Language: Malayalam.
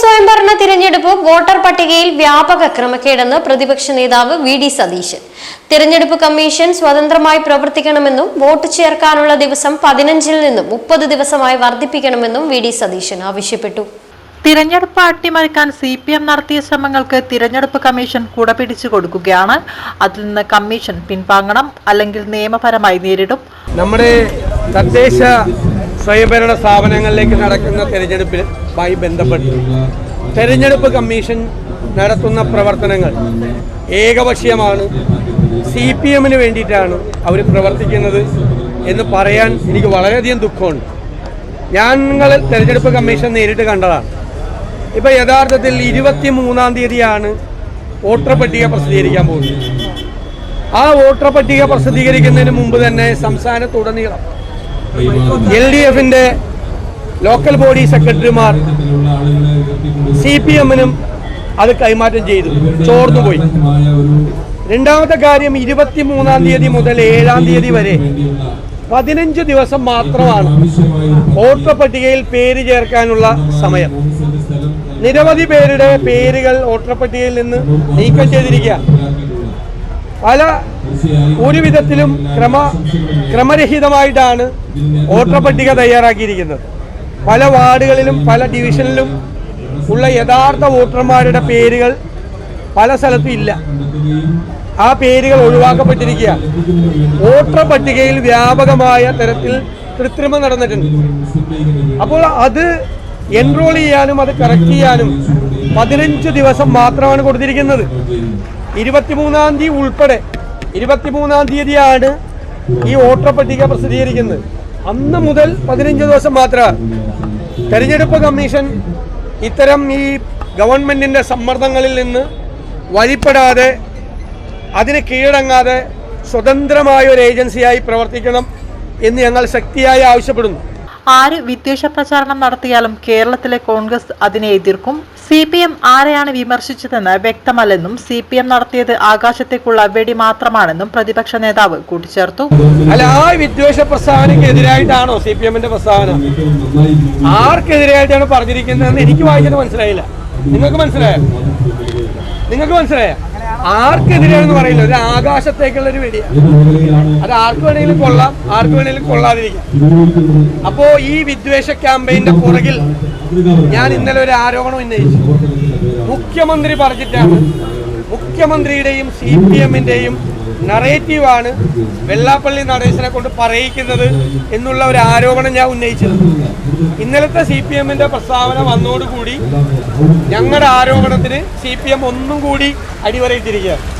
സ്വയംഭരണ തിരഞ്ഞെടുപ്പ് വോട്ടർ പട്ടികയിൽ വ്യാപക ക്രമക്കേടെന്ന് പ്രതിപക്ഷ നേതാവ് വി ഡി സതീശൻ. തിരഞ്ഞെടുപ്പ് കമ്മീഷൻ സ്വതന്ത്രമായി പ്രവർത്തിക്കണമെന്നും വോട്ട് ചേർക്കാനുള്ള ദിവസം പതിനഞ്ചിൽ നിന്നും മുപ്പത് ദിവസമായി വർദ്ധിപ്പിക്കണമെന്നും വി ഡി സതീശൻ ആവശ്യപ്പെട്ടു. തിരഞ്ഞെടുപ്പ് അട്ടിമറിക്കാൻ സി പി എം നടത്തിയ ശ്രമങ്ങൾക്ക് തിരഞ്ഞെടുപ്പ് കമ്മീഷൻ കുടപിടിച്ചു കൊടുക്കുകയാണ്. അതിൽ നിന്ന് കമ്മീഷൻ പിൻവാങ്ങണം അല്ലെങ്കിൽ നിയമപരമായി നേരിടും. നമ്മുടെ തദ്ദേശ സ്വയംഭരണ സ്ഥാപനങ്ങളിലേക്ക് നടക്കുന്ന തെരഞ്ഞെടുപ്പുമായി ബന്ധപ്പെട്ട് തെരഞ്ഞെടുപ്പ് കമ്മീഷൻ നടത്തുന്ന പ്രവർത്തനങ്ങൾ ഏകപക്ഷീയമാണ്. സി പി എമ്മിന് വേണ്ടിയിട്ടാണ് അവർ പ്രവർത്തിക്കുന്നത് എന്ന് പറയാൻ എനിക്ക് വളരെയധികം ദുഃഖമുണ്ട്. ഞങ്ങൾ തെരഞ്ഞെടുപ്പ് കമ്മീഷൻ നേരിട്ട് കണ്ടതാണ്. ഇപ്പോൾ യഥാർത്ഥത്തിൽ ഇരുപത്തി മൂന്നാം തീയതിയാണ് വോട്ടർ പട്ടിക പ്രസിദ്ധീകരിക്കാൻ പോകുന്നത്. ആ വോട്ടർ പട്ടിക പ്രസിദ്ധീകരിക്കുന്നതിന് മുമ്പ് തന്നെ സംസ്ഥാനത്തുടനീളം എൽ ഡി എഫിന്റെ ലോക്കൽ ബോഡി സെക്രട്ടറിമാർ സി പി എമ്മിനും അത് കൈമാറ്റം ചെയ്തു. ചോർന്നുപോയി രണ്ടാമത്തെ കാര്യം ഇരുപത്തി മൂന്നാം തീയതി മുതൽ ഏഴാം തീയതി വരെ പതിനഞ്ച് ദിവസം മാത്രമാണ് വോട്ടർ പട്ടികയിൽ പേര് ചേർക്കാനുള്ള സമയം. നിരവധി പേരുടെ പേരുകൾ വോട്ടർ പട്ടികയിൽ നിന്ന് നീക്കം ചെയ്തിരിക്കുക. പല ഒരു വിധത്തിലും ക്രമ ക്രമരഹിതമായിട്ടാണ് വോട്ടർ പട്ടിക തയ്യാറാക്കിയിരിക്കുന്നത്. പല വാർഡുകളിലും പല ഡിവിഷനിലും ഉള്ള യഥാർത്ഥ വോട്ടർമാരുടെ പേരുകൾ പല സ്ഥലത്തും ഇല്ല. ആ പേരുകൾ ഒഴിവാക്കപ്പെട്ടിരിക്കുക വോട്ടർ പട്ടികയിൽ വ്യാപകമായ തരത്തിൽ കൃത്രിമം നടന്നിട്ടുണ്ട്. അപ്പോൾ അത് എൻറോൾ ചെയ്യാനും അത് കറക്റ്റ് ചെയ്യാനും പതിനഞ്ച് ദിവസം മാത്രമാണ് കൊടുത്തിരിക്കുന്നത്. ഇരുപത്തിമൂന്നാം തീയതി ഉൾപ്പെടെ ഇരുപത്തിമൂന്നാം തീയതിയാണ് ഈ വോട്ടർ പട്ടിക പ്രസിദ്ധീകരിക്കുന്നത്. അന്ന് മുതൽ പതിനഞ്ച് ദിവസം മാത്രമാണ് തെരഞ്ഞെടുപ്പ് കമ്മീഷൻ ഇത്തരം ഈ ഗവൺമെന്റിന്റെ സമ്മർദ്ദങ്ങളിൽ നിന്ന് വഴിപ്പെടാതെ അതിന് കീഴടങ്ങാതെ സ്വതന്ത്രമായ ഒരു ഏജൻസിയായി പ്രവർത്തിക്കണം എന്ന് ഞങ്ങൾ ശക്തിയായി ആവശ്യപ്പെടുന്നു. ആര് വിദ്വേഷ പ്രചാരണം നടത്തിയാലും കേരളത്തിലെ കോൺഗ്രസ് അതിനെ എതിർക്കും. സി പി എം ആരെയാണ് വിമർശിച്ചതെന്ന് വ്യക്തമല്ലെന്നും സി പി എം നടത്തിയത് ആകാശത്തേക്കുള്ള വെടി മാത്രമാണെന്നും പ്രതിപക്ഷ നേതാവ് കൂട്ടിച്ചേർത്തു. അല്ല ആ വിദ്വേഷ പ്രസ്താവനക്കെതിരായിട്ടാണോ സി പി എമ്മിന്റെ പ്രസ്താവന ആർക്കെതിരായിട്ടാണ് പറഞ്ഞിരിക്കുന്നതെന്ന് എനിക്ക് വായിച്ചിട്ട് മനസ്സിലായില്ല. നിങ്ങൾക്ക് മനസ്സിലായോ? നിങ്ങൾക്ക് മനസ്സിലായോ? ആർക്കെതിരെയാണെന്ന് പറയില്ല. ഒരു ആകാശത്തേക്കുള്ള ഒരു വെടിയാണ് അത് ആർക്ക് വേണമെങ്കിലും കൊള്ളാം ആർക്ക് വേണമെങ്കിലും കൊള്ളാതിരിക്കാം. അപ്പോ ഈ വിദ്വേഷ ക്യാമ്പയിന്റെ പുറകിൽ ഞാൻ ഇന്നലെ ഒരു ആരോപണം ഉന്നയിച്ചു. മുഖ്യമന്ത്രി പറഞ്ഞിട്ടാണ്. മുഖ്യമന്ത്രിയുടെയും സി പി എമ്മിന്റെയും നറേറ്റീവാണ് വെള്ളാപ്പള്ളി നടേശനെ കൊണ്ട് പറയിക്കുന്നത് എന്നുള്ള ഒരു ആരോപണം ഞാൻ ഉന്നയിച്ചത്. ഇന്നലത്തെ സി പി എമ്മിന്റെ പ്രസ്താവന വന്നോടുകൂടി ഞങ്ങളുടെ ആരോപണത്തിന് സി പി എം ഒന്നും കൂടി അടിവരയിട്ടിരിക്കുക